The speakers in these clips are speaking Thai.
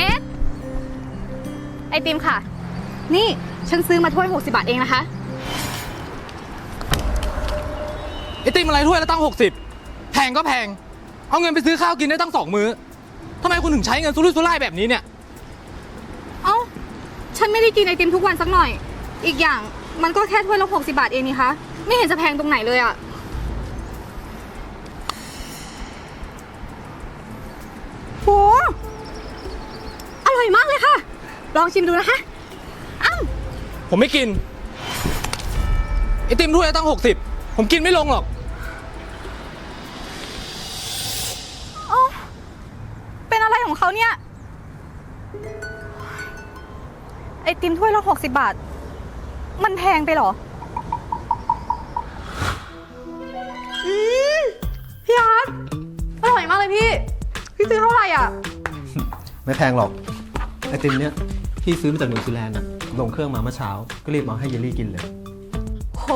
เฮดไอติมค่ะ นี่ฉันซื้อมาถ้วย 60 บาทเองนะคะ ไอติมอะไรถ้วยละตั้ง 60 แพงก็แพง เอาเงินไปซื้อข้าวกินได้ตั้งสองมื้อทำไมคุณถึงใช้เงินสุรุ่ยสุร่ายแบบนี้เนี่ย เอ้า ฉันไม่ได้กินไอติมทุกวันสักหน่อย อีกอย่างมันก็แค่ถ้วยละ60 บาทเองนี่คะ ไม่เห็นจะแพงตรงไหนเลยอะ ค่ะ ลองชิมดูนะคะ อ้าวผมไม่กิน ไอติมถ้วยละตั้ง 60 ผมกินไม่ลงหรอกเป็นอะไรของเขาเนี่ย ไอติมถ้วยละ60 บาท มันแพงไปเหรอ อืมพี่อาร์ตอร่อยมากเลยพี่ พี่ซื้อเท่าไหร่อะ ไม่แพงหรอก ไอติมเนี้ยพี่ซื้อมาจากนิวซีแลนด์อะลงเครื่องมาเมื่อเช้า ก็รีบมาให้เยลลี่กินเลย โห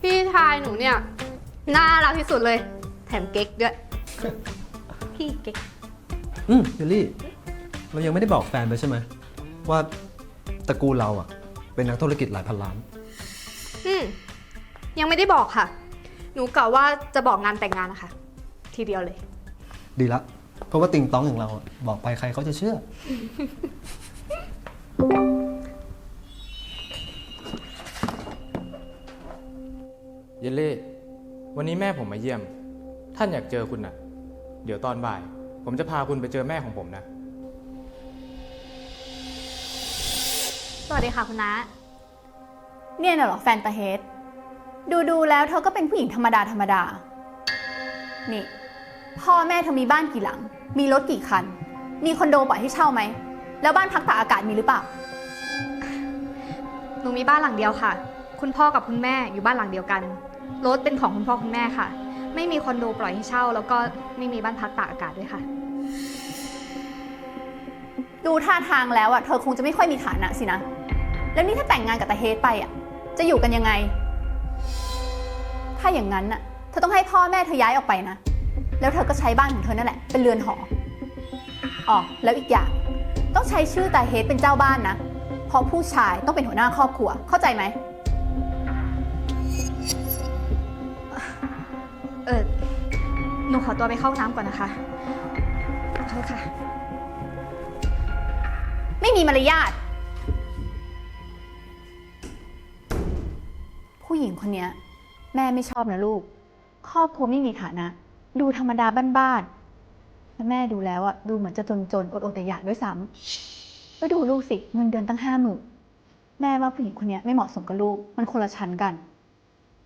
พี่ชายหนูเนี่ย น่ารักที่สุดเลย แถมเก๊กด้วย พี่เก๊ก อืมเยลลี่ เรายังไม่ได้บอกแฟนไปใช่ไหม ว่าตระกูลเราอะเป็นนักธุรกิจหลายพันล้าน อืมยังไม่ได้บอกค่ะ หนูกะว่าจะบอกงานแต่งงานนะคะ ทีเดียวเลย ดีละ เพราะว่าติงต้องอย่างเราอะบอกไปใครเขาจะเชื่อ เยลเล่วันนี้แม่ผมมาเยี่ยม ท่านอยากเจอคุณนะเดี๋ยวตอนบ่าย ผมจะพาคุณไปเจอแม่ของผมนะ สวัสดีค่ะคุณน้าเนี่ยน่ะเหรอแฟนตาเฮดดูดูๆแล้วเธอก็เป็นผู้หญิงธรรมดาธรรมดา นี่ พ่อแม่เธอมีบ้านกี่หลัง มีรถกี่คัน มีคอนโดปล่อยให้เช่าไหม แล้วบ้านพักตากอากาศมีหรือเปล่า หนูมีบ้านหลังเดียวค่ะ คุณพ่อกับคุณแม่อยู่บ้านหลังเดียวกัน รถเป็นของคุณพ่อคุณแม่ค่ะ ไม่มีคอนโดปล่อยให้เช่า แล้วก็ไม่มีบ้านพักตากอากาศด้วยค่ะ ดูท่าทางแล้วอะ เธอคงจะไม่ค่อยมีฐานะสินะ แล้วนี่ถ้าแต่งงานกับตาเฮดไปอะ จะอยู่กันยังไง ถ้าอย่างนั้นอะ เธอต้องให้พ่อแม่เธอย้ายออกไปนะ แล้วเธอก็ใช้บ้านของเธอนั่นแหละเป็นเรือนหออ๋อแล้วอีกอย่าง ต้องใช้ชื่อตาเฮดเป็นเจ้าบ้านนะเพราะผู้ชายต้องเป็นหัวหน้าครอบครัวเข้าใจไหมเออหนูขอตัวไปเข้าห้องน้ำก่อนนะคะขอโทษค่ะ ไม่มีมารยาทผู้หญิงคนเนี้ยแม่ไม่ชอบนะลูก ครอบครัวไม่มีฐานะ ดูธรรมดาบ้านๆแล้วแม่ดูแล้วอะดูเหมือนจะจนๆอดๆแต่อยากด้วยซ้ำแล้วดูลูกสิเงินเดือนตั้งห้าหมื่นแม่ว่าผู้หญิงคนเนี้ยไม่เหมาะสมกับลูกมันคนละชั้นกัน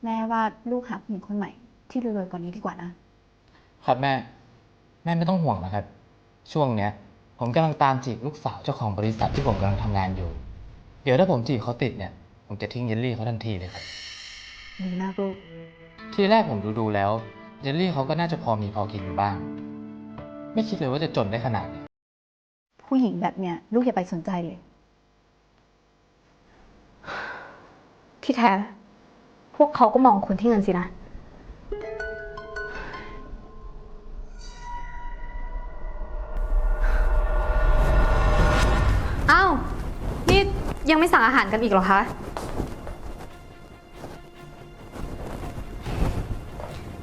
แม่ว่าลูกหาผู้หญิงคนใหม่ ที่รวยๆกว่านี้ดีกว่านะ ครับแม่ แม่ไม่ต้องห่วงนะครับ ช่วงเนี้ย ผมกำลังตามจีบลูกสาวเจ้าของบริษัทที่ผมกำลังทำงานอยู่ เดี๋ยวถ้าผมจีบเขาติดเนี่ย ผมจะทิ้งเยลลี่เขาทันทีเลยครับ ดีมากลูก ทีแรกผมดูดูๆแล้ว เยลลี่เขาก็น่าจะพอมีพอกินอยู่บ้าง ไม่คิดเลยว่าจะจนได้ขนาดนี้ผู้หญิงแบบเนี้ยลูกอย่าไปสนใจเลย ที่แท้ พวกเขาก็มองคนที่เงินสินะ อ้าว นี่ยังไม่สั่งอาหารกันอีกเหรอคะ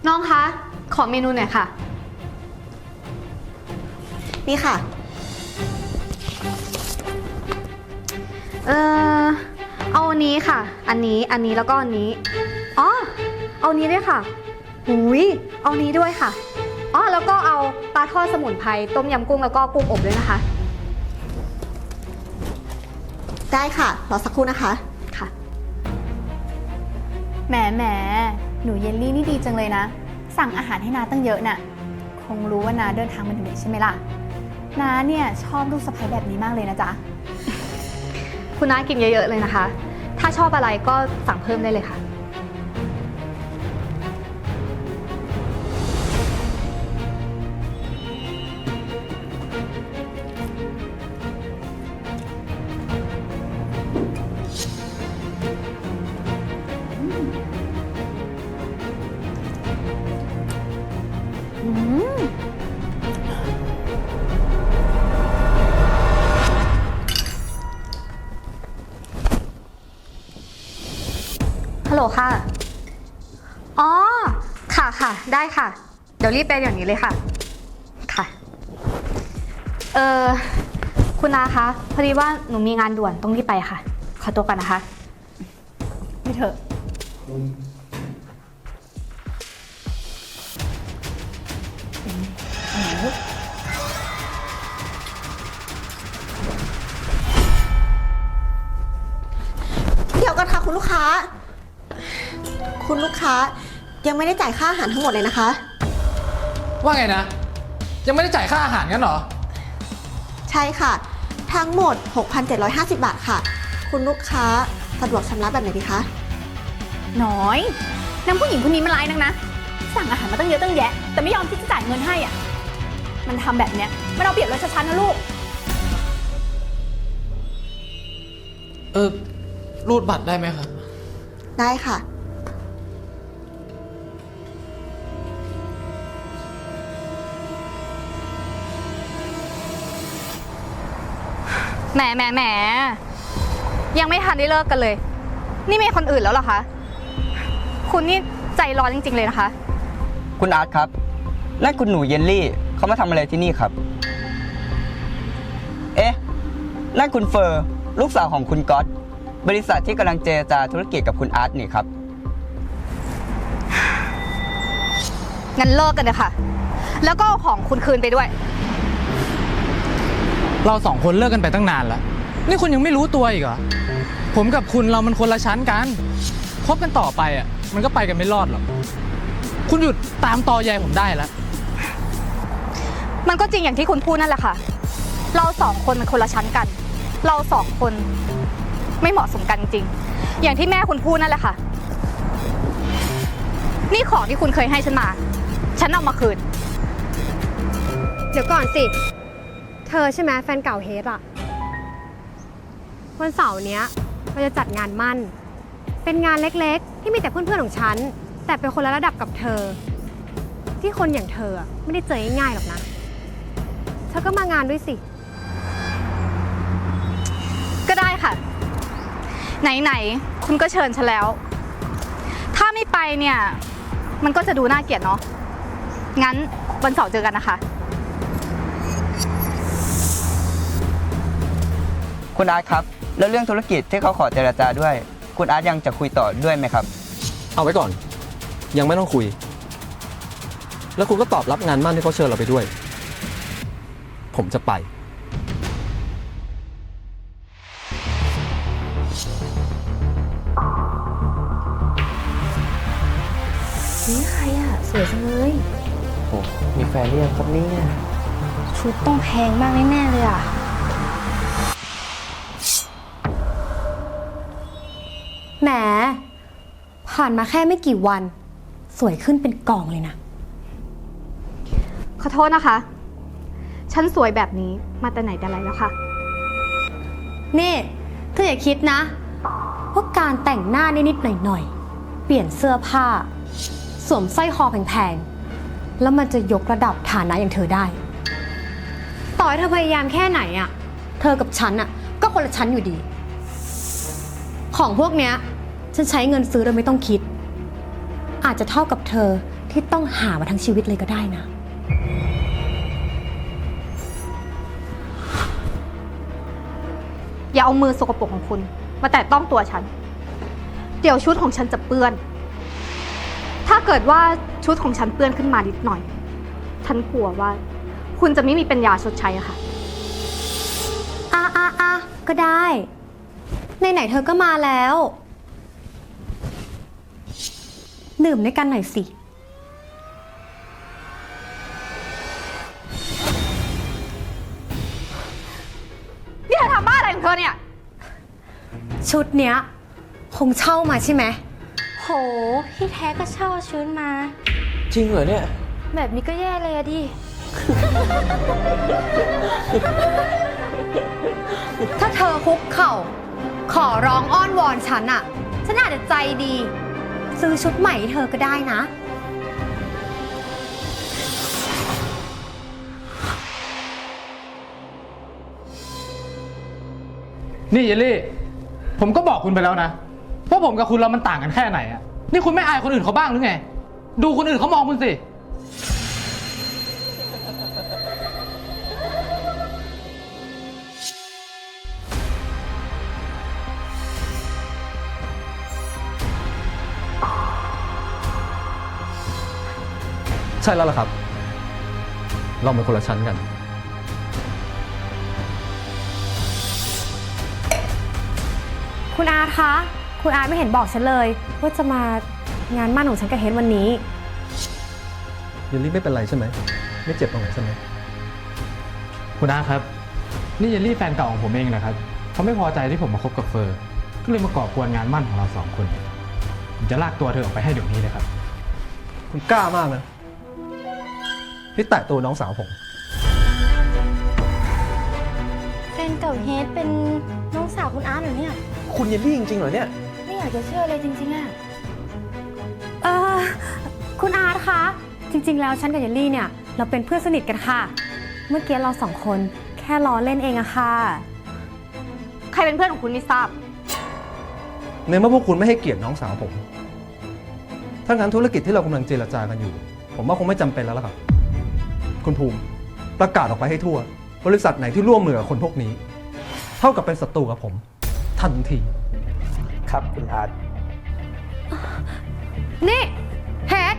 น้องคะ ขอเมนูหน่อยค่ะ นี่ค่ะ เออเอาอันนี้ค่ะ อันนี้ อันนี้แล้วก็อันนี้ อ๋อ เอาอันนี้ด้วยค่ะหุยเอาอันนี้ด้วยค่ะ อ๋อ แล้วก็เอาปลาทอดสมุนไพร ต้มยำกุ้งแล้วก็กุ้งอบด้วยนะคะ ได้ค่ะ รอสักครู่นะคะ ค่ะ แหมแหม หนูเยลลี่นี่ดีจังเลยนะ สั่งอาหารให้นาตั้งเยอะน่ะ คงรู้ว่านาเดินทางมาเหนื่อยใช่ไหมล่ะ นาเนี่ยชอบลูกสะใภ้แบบนี้มากเลยนะจ๊ะ คุณน้ากินเยอะๆเลยนะคะ ถ้าชอบอะไรก็สั่งเพิ่มได้เลยค่ะค่ะ รีบไปอย่างนี้เลยค่ะ ค่ะ เออคุณนาคะ พอดีว่าหนูมีงานด่วนต้องรีบไปค่ะ ขอตัวก่อนนะคะ ไม่เถอะ เดี๋ยวกันค่ะคุณลูกค้า คุณลูกค้ายังไม่ได้จ่ายค่าอาหารทั้งหมดเลยนะคะ ว่าไงนะ ยังไม่ได้จ่ายค่าอาหารกันเหรอ ใช่ค่ะ ทั้งหมด 6,750 บาทค่ะ คุณลูกค้าสะดวกชำระแบบไหนดีคะ น้อยนางผู้หญิงคนนี้มันร้ายนักนะ สั่งอาหารมาตั้งเยอะตั้งแยะ แต่ไม่ยอมที่จะจ่ายเงินให้อะ มันทำแบบเนี้ยมันเอาเปรียบเราชัดๆนะลูก เออรูดบัตรได้ไหมครับ ได้ค่ะ แหมแหมแหมยังไม่ทันได้เลิกกันเลย นี่มีคนอื่นแล้วเหรอคะ คุณนี่ใจร้อนจริง ๆ เลยนะคะ คุณอาร์ตครับ นั่นคุณหนูเยลลี่เขามาทำอะไรที่นี่ครับ เอ๊ะ นั่นคุณเฟอร์ ลูกสาวของคุณก๊อต บริษัทที่กำลังเจรจาธุรกิจกับคุณอาร์ตนี่ครับ งั้นเลิกกันเลยค่ะ แล้วก็เอาของคุณคืนไปด้วย เราสองคนเลิกกันไปตั้งนานแล้ว นี่คุณยังไม่รู้ตัวอีกเหรอ ผมกับคุณเรามันคนละชั้นกัน คบกันต่อไปอะ มันก็ไปกันไม่รอดหรอก คุณหยุดตามตอแยผมได้แล้ว มันก็จริงอย่างที่คุณพูดนั่นแหละค่ะ เราสองคนมันคนละชั้นกัน เราสองคนไม่เหมาะสมกันจริง อย่างที่แม่คุณพูดนั่นแหละค่ะ นี่ของที่คุณเคยให้ฉันมา ฉันเอามาคืน เดี๋ยวก่อนสิ เธอใช่ไหมแฟนเก่าเฮดอะวันเสาร์เนี้ยเราจะจัดงานมั่น เป็นงานเล็กๆ ที่มีแต่เพื่อนๆของฉัน แต่เป็นคนละระดับกับเธอ ที่คนอย่างเธออะไม่ได้เจอง่ายๆหรอกนะเธอก็มางานด้วยสิ ก็ได้ค่ะ ไหนๆ คุณก็เชิญฉันแล้ว ถ้าไม่ไปเนี่ย มันก็จะดูน่าเกลียดเนาะงั้นวันเสาร์เจอกันนะคะ คุณอาร์ตครับ แล้วเรื่องธุรกิจที่เขาขอเจรจาด้วย คุณอาร์ตยังจะคุยต่อด้วยไหมครับ เอาไว้ก่อน ยังไม่ต้องคุย แล้วคุณก็ตอบรับงานมั่นที่เขาเชิญเราไปด้วย ผมจะไป นี่ใครอะสวยจังเลยโอ้มีแฟนเรียงครับเนี่ยชุดต้องแพงมากแน่ๆเลยอะ แหม ผ่านมาแค่ไม่กี่วัน สวยขึ้นเป็นกองเลยนะ ขอโทษนะคะ ฉันสวยแบบนี้มาแต่ไหนแต่ไรแล้วค่ะ นี่เธออย่าคิดนะ ว่าการแต่งหน้านิดๆหน่อยๆ เปลี่ยนเสื้อผ้า สวมสร้อยคอแพงๆ แล้วมันจะยกระดับฐานะอย่างเธอได้ ต่อให้เธอพยายามแค่ไหนอะเธอกับฉันอะก็คนละชั้นอยู่ดี ของพวกเนี้ย ฉันใช้เงินซื้อโดยไม่ต้องคิด อาจจะเท่ากับเธอที่ต้องหามาทั้งชีวิตเลยก็ได้นะ อย่าเอามือสกปรกของคุณ มาแตะต้องตัวฉัน เดี๋ยวชุดของฉันจะเปื้อน ถ้าเกิดว่าชุดของฉันเปื้อนขึ้นมานิดหน่อย ฉันกลัวว่า คุณจะไม่มีปัญญาชดใช้อะค่ะ อะอะอะก็ได้ไหนๆเธอก็มาแล้ว ดื่มด้วยกันหน่อยสิ นี่เธอทำบ้าอะไรของเธอเนี่ย ชุดเนี้ยคงเช่ามาใช่ไหม โหที่แท้ก็เช่าชุดมา จริงเหรอเนี่ย แบบนี้ก็แย่เลยอะดิ ถ้าเธอคุกเข่า ขอร้องอ้อนวอนฉันอะฉันอาจจะใจดี ซื้อชุดใหม่ให้เธอก็ได้นะ นี่เยลลี่ ผมก็บอกคุณไปแล้วนะว่าผมกับคุณเรามันต่างกันแค่ไหนอะนี่คุณไม่อายคนอื่นเขาบ้างหรือไง ดูคนอื่นเขามองคุณสิ ใช่แล้วล่ะครับ เราเป็นคนละชั้นกัน คุณอาร์ตคะ คุณอาร์ตไม่เห็นบอกฉันเลย ว่าจะมางานมั่นของฉันกับเฮดวันนี้เยลลี่ไม่เป็นไรใช่ไหม ไม่เจ็บตรงไหนใช่ไหม คุณอาครับ นี่เยลลี่แฟนเก่าของผมเองนะครับเขาไม่พอใจที่ผมมาคบกับเฟอร์ ก็เลยมาก่อกวนงานมั่นของเราสองคน ผมจะลากตัวเธอออกไปให้เดี๋ยวนี้เลยครับ คุณกล้ามากนะ ที่แตะตัวน้องสาวผม แฟนเก่าเฮดเป็นน้องสาวคุณอาร์ตเหรอเนี่ย คุณเยลลี่จริงๆเหรอเนี่ย ไม่อยากจะเชื่อเลยจริงๆอะเออคุณอาร์ตคะ จริง ๆ แล้วฉันกับเยลลี่เนี่ย เราเป็นเพื่อนสนิทกันค่ะ เมื่อกี้เราสองคนแค่ล้อเล่นเองอะค่ะ ใครเป็นเพื่อนของคุณไม่ทราบ ในเมื่อพวกคุณไม่ให้เกียรติน้องสาวผม ถ้างั้นธุรกิจที่เรากำลังเจรจากันอยู่ ผมว่าคงไม่จำเป็นแล้วล่ะครับ คุณภูมิประกาศออกไปให้ทั่ว บริษัทไหนที่ร่วมมือกับคนพวกนี้ เท่ากับเป็นศัตรูกับผม ทันที ครับคุณอาร์ตนี่เฮด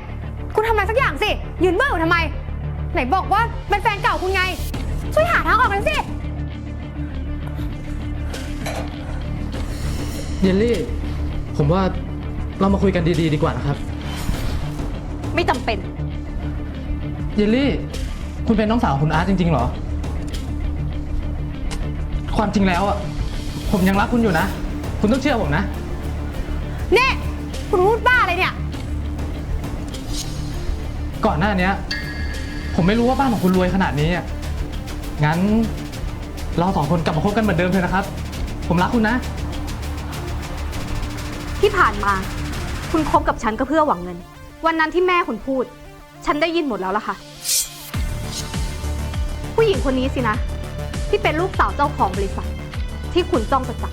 คุณทำอะไรสักอย่างสิ ยืนเบื้ออยู่ทำไม ไหนบอกว่าเป็นแฟนเก่าคุณไง ช่วยหาทางออกกันอยสิ เยลลี่ ผมว่าเรามาคุยกันดีๆ ดีกว่านะครับ ไม่จำเป็น เยลลี่ คุณเป็นน้องสาวของคุณอาร์ตจริงๆเหรอ ความจริงแล้วอะ ผมยังรักคุณอยู่นะ คุณต้องเชื่อผมนะนี่คุณพูดบ้าอะไรเนี่ย ก่อนหน้าเนี้ย ผมไม่รู้ว่าบ้านของคุณรวยขนาดนี้อะงั้นเราสองคนกลับมาคบกันเหมือนเดิมเถอะนะครับ ผมรักคุณนะ ที่ผ่านมา คุณคบกับฉันก็เพื่อหวังเงิน วันนั้นที่แม่คุณพูด ฉันได้ยินหมดแล้วล่ะค่ะผู้ หญิงคนนี้สินะ ที่เป็นลูกสาวเจ้าของบริษัท ที่คุณจ้องจะจับ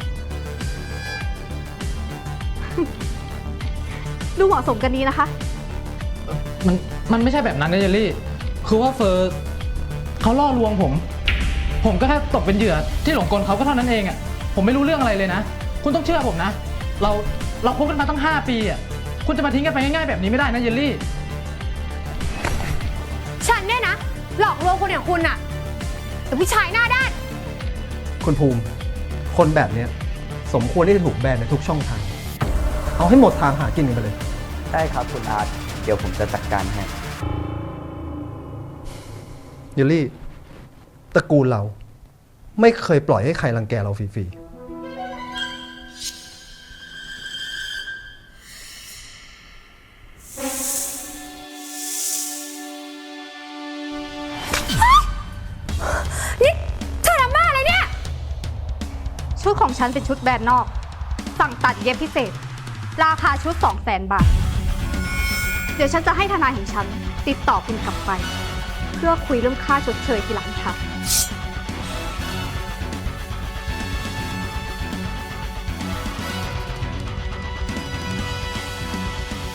ดูเหมาะสมกันนี้นะคะ มันมันไม่ใช่แบบนั้นนะเยลลี่ คือว่าเฟอร์เขาล่อลวงผม ผมก็แค่ตกเป็นเหยื่อที่หลงกลเขาก็เท่านั้นเองอะ ผมไม่รู้เรื่องอะไรเลยนะ คุณต้องเชื่อผมนะ เราเราคบกันมาตั้ง 5 ปีอะ คุณจะมาทิ้งกันไปง่ายๆแบบนี้ไม่ได้นะเยลลี่ ฉันเนี่ยนะ หลอกลวงคนอย่างคุณอะ แต่ผู้ชายหน้าด้าน คุณภูมิ คนแบบเนี้ยสมควรที่จะถูกแบนในทุกช่องทาง เอาให้หมดทางหากินกันไปเลย ได้ครับคุณอาร์ตเดี๋ยวผมจะจัดการให้ เยลลี่ตระกูลเรา ไม่เคยปล่อยให้ใครรังแกเราฟรีๆ ชุดของฉันเป็นชุดแบรนด์นอก สั่งตัดเย็บพิเศษ ราคาชุด 2 0 0แสนบาท เดี๋ยวฉันจะให้ทนายของฉัน ติดต่อคุณกลับไป เพื่อคุยเรื่องค่าชดเชยทีหลังค่ะ